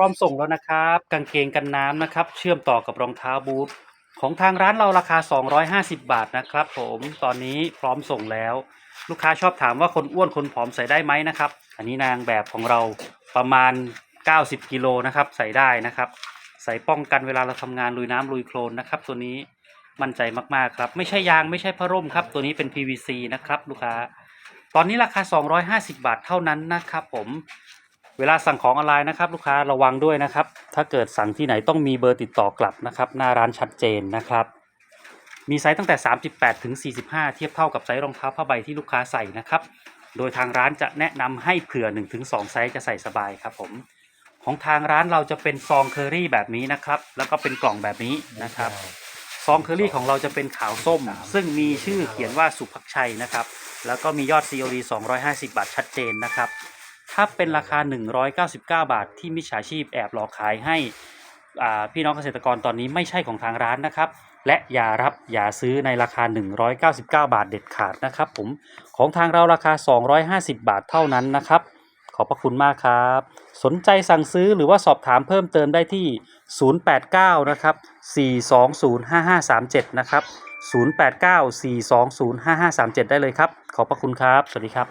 พร้อมส่งแล้วนะครับ กางเกงกันน้ำนะครับ เชื่อมต่อกับรองเท้าบูทของทางร้านเราราคา 250 บาทนะครับ ผมตอนนี้พร้อมส่งแล้ว ลูกค้าชอบถามว่าคนอ้วนคนผอมใส่ได้ไหมนะครับ อันนี้นางแบบของเราประมาณ 90กิโลนะครับ ใส่ได้นะครับ ใส่ป้องกันเวลาเราทำงานลุยน้ำลุยโคลนนะครับ ตัวนี้มั่นใจมากๆครับ ไม่ใช่ยางไม่ใช่ผ้าร่มครับ ตัวนี้เป็น PVC นะครับ ลูกค้า ตอนนี้ราคา 250 บาทเท่านั้นนะครับ ผม เวลาสั่งของออนไลน์นะครับลูกค้าระวังด้วยนะครับ ถ้าเกิดสั่งที่ไหนต้องมีเบอร์ติดต่อกลับนะครับหน้าร้านชัดเจนนะครับ มีไซส์ตั้งแต่ 38 ถึง 45 เทียบเท่ากับไซส์รองเท้าผ้าใบที่ลูกค้าใส่นะครับ โดยทางร้านจะแนะนำให้เผื่อ 1-2 ไซส์จะใส่สบายครับผม ของทางร้านเราจะเป็นซองเคอรี่แบบนี้นะครับ แล้วก็เป็นกล่องแบบนี้นะครับ ซองเคอรี่ของเราจะเป็นขาวส้ม ซึ่งมีชื่อเขียนว่าสุภักชัยนะครับ แล้วก็มียอด COD 250 บาทชัดเจนนะครับ ถ้าเป็นราคา 199 บาท ที่มิจฉาชีพแอบหลอกขายให้พี่น้องเกษตรกรตอนนี้ไม่ใช่ของทางร้านนะครับ และอย่ารับอย่าซื้อในราคา 199 บาทเด็ดขาดนะครับผมของทางเราราคา 250 บาทเท่านั้นนะครับ ขอบพระคุณมากครับ สนใจสั่งซื้อหรือว่าสอบถามเพิ่มเติมได้ที่ 089 นะครับ 4205537 นะครับ 089 4205537 ได้เลยครับ ขอบพระคุณครับ สวัสดีครับ